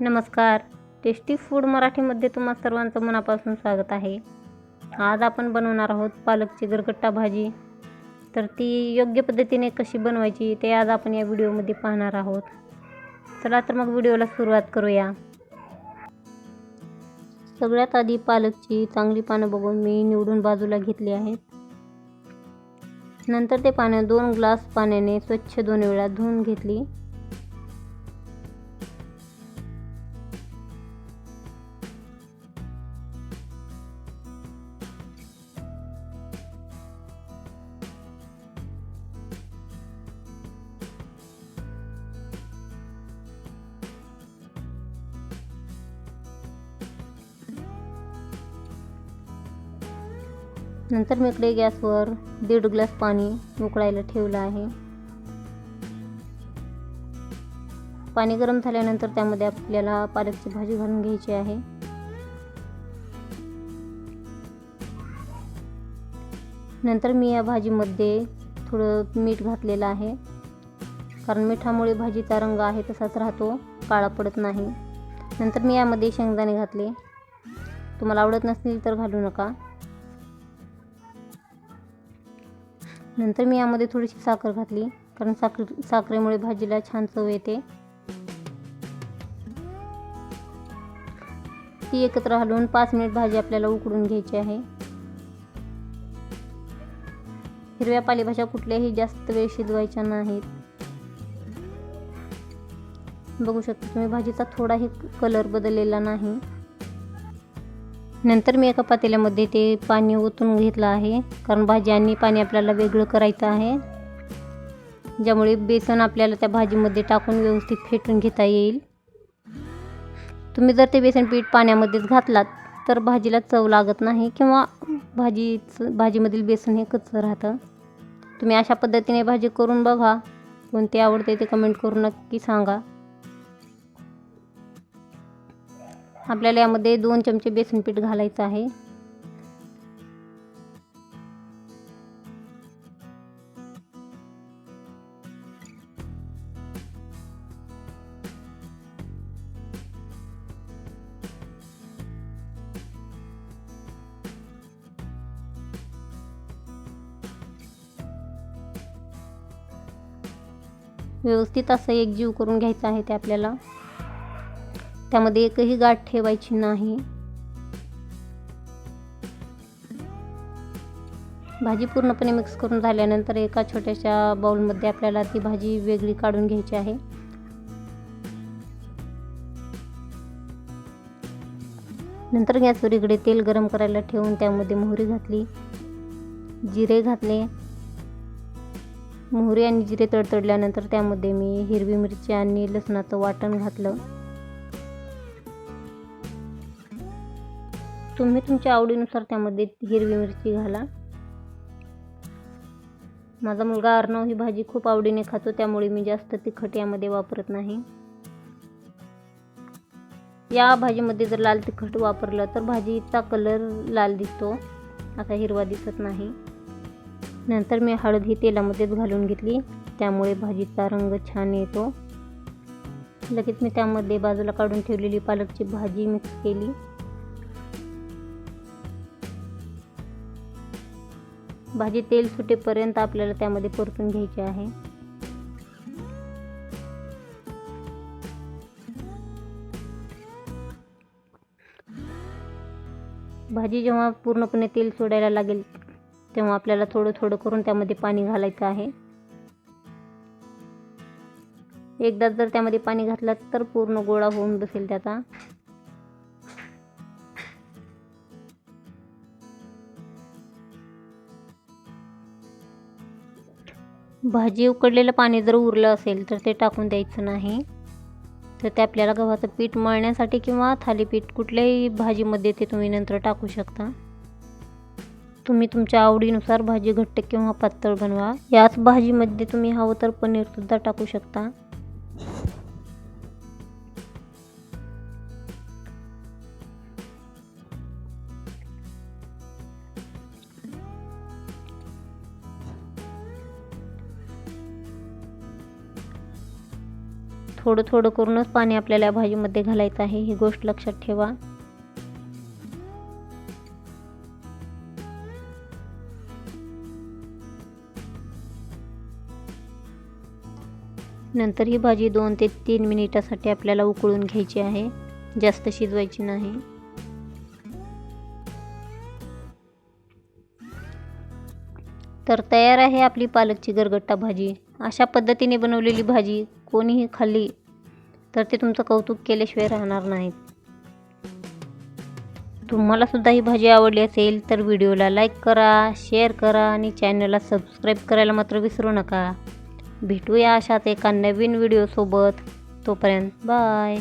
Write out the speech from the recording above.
नमस्कार. Tasty food मराठीमध्ये तुम्हा सर्वांचं मनापासून स्वागत आहे. आज आपण बनवणार आहोत पालकची गरगट्टा भाजी. तर ती योग्य पद्धतीने कशी बनवायची ते आज आपण या व्हिडिओमध्ये पाहणार आहोत. चला तर मग व्हिडिओला सुरुवात करूया. सगळ्यात आधी पालकची चांगली पानं बघून मी निवडून बाजूला घेतली आहेत. नंतर ते पानं दोन ग्लास पाण्याने स्वच्छ दोन वेळा धुवून घेतली. नंतर मी इकडे गॅसवर दीड ग्लास पाणी उकळायला ठेवलं आहे. पाणी गरम झाल्यानंतर त्यामध्ये आपल्याला पालकची भाजी घालून घ्यायची आहे. नंतर मी या भाजीमध्ये थोडं मीठ घातलेलं आहे. कारण मिठामुळे भाजीचा रंग आहे तसाच राहतो काळा पडत नाही. नंतर मी यामध्ये शेंगदाणे घातले. तुम्हाला आवडत नसतील तर घालू नका. नंतर मी यामध्ये थोडीशी साखर घातली कारण साखर साखरेमुळे भाजीला छान चव येते. ती एकत्र हलवून पाच मिनिट भाजी आपल्याला उकडून घ्यायची आहे. हिरव्या पालेभाज्या कुठल्याही जास्त वेळ शिजवायच्या नाहीत. बघू शकता तुम्ही भाजीचा थोडाही कलर बदललेला नाही. नंतर मी एका पातेल्यामध्ये ते पाणी ओतून घेतलं आहे. कारण भाजी आणि पाणी आपल्याला वेगळं करायचं आहे. ज्यामुळे बेसन आपल्याला त्या भाजीमध्ये टाकून व्यवस्थित फेटून घेता येईल. तुम्ही जर ते बेसन पीठ पाण्यामध्येच घातलात तर भाजीला चव लागत नाही किंवा भाजीचं भाजीमधील बेसन हे कच्चं राहतं. तुम्ही अशा पद्धतीने भाजी करून बघा. कोणती आवडते ते कमेंट करून नक्की सांगा. आपल्याला यामध्ये दोन चमचे बेसन पीठ घालायचं आहे. व्यवस्थित असं एकजीव करून घ्यायचं आहे ते आपल्याला. त्यामध्ये एकही गाठ ठेवायची नाही. भाजी पूर्णपणे मिक्स करून झाल्यानंतर एका छोट्याशा बाउलमध्ये आपल्याला ती भाजी वेगळी काढून घ्यायची आहे. नंतर गॅसवर इकडे तेल गरम करायला ठेवून त्यामध्ये मोहरी घातली. जिरे घातले. मोहरी आणि जिरे तडतडल्यानंतर त्यामध्ये मी हिरवी मिरची आणि लसणाचं वाटण घातलं. तुम्ही तुमच्या आवडीनुसार त्यामध्ये हिरवी मिरची घाला. माझा मुलगा अर्णव ही भाजी खूप आवडीने खातो त्यामुळे मी जास्त तिखट यामध्ये वापरत नाही. या भाजीमध्ये जर लाल तिखट वापरलं तर भाजीचा कलर लाल दिसतो. असा हिरवा दिसत नाही. नंतर मी हळद ही तेलामध्येच घालून घेतली त्यामुळे भाजीचा रंग छान येतो. लगेच मी त्यामध्ये बाजूला काढून ठेवलेली पालकची भाजी मिक्स केली. भाजी तेल सुटेपर्यंत आपल्याला त्यामध्ये परतून घ्यायची आहे. भाजी जेव्हा पूर्णपणे तेल सोडायला लागेल तेव्हा आपल्याला थोडं थोडं करून त्यामध्ये पाणी घालायचं आहे. एकदा जर त्यामध्ये पाणी घातलं तर पूर्ण गोळा होऊन बसेल त्याचा. भाजी उकडलेलं पाणी जर उरलं असेल तर ते टाकून द्यायचं नाही. तर ते आपल्याला गव्हाचं पीठ मळण्यासाठी किंवा थालीपीठ कुठल्याही भाजीमध्ये ते तुम्ही नंतर टाकू शकता. तुम्ही तुमच्या आवडीनुसार भाजी घट्ट किंवा पातळ बनवा. याच भाजीमध्ये तुम्ही हवं तर पनीरसुद्धा टाकू शकता. थोडं थोडं करूनच पाणी आपल्याला भाजीमध्ये घालायचं आहे. ही गोष्ट लक्षात ठेवा. नंतर ही भाजी दोन ते तीन मिनिटासाठी आपल्याला उकळून घ्यायची आहे. जास्त शिजवायची नाही. तर तयार आहे आपली पालकची गरगट्टा भाजी. अशा पद्धतीने बनवलेली भाजी कोणीही खाल्ली तर ते तुमचं कौतुक केल्याशिवाय राहणार नाहीत. तुम्हाला सुद्धा ही भाजी आवडली असेल तर व्हिडिओला लाईक करा शेअर करा आणि चॅनलला सबस्क्राईब करायला मात्र विसरू नका. भेटूया अशाच एका नवीन व्हिडिओसोबत. तोपर्यंत बाय.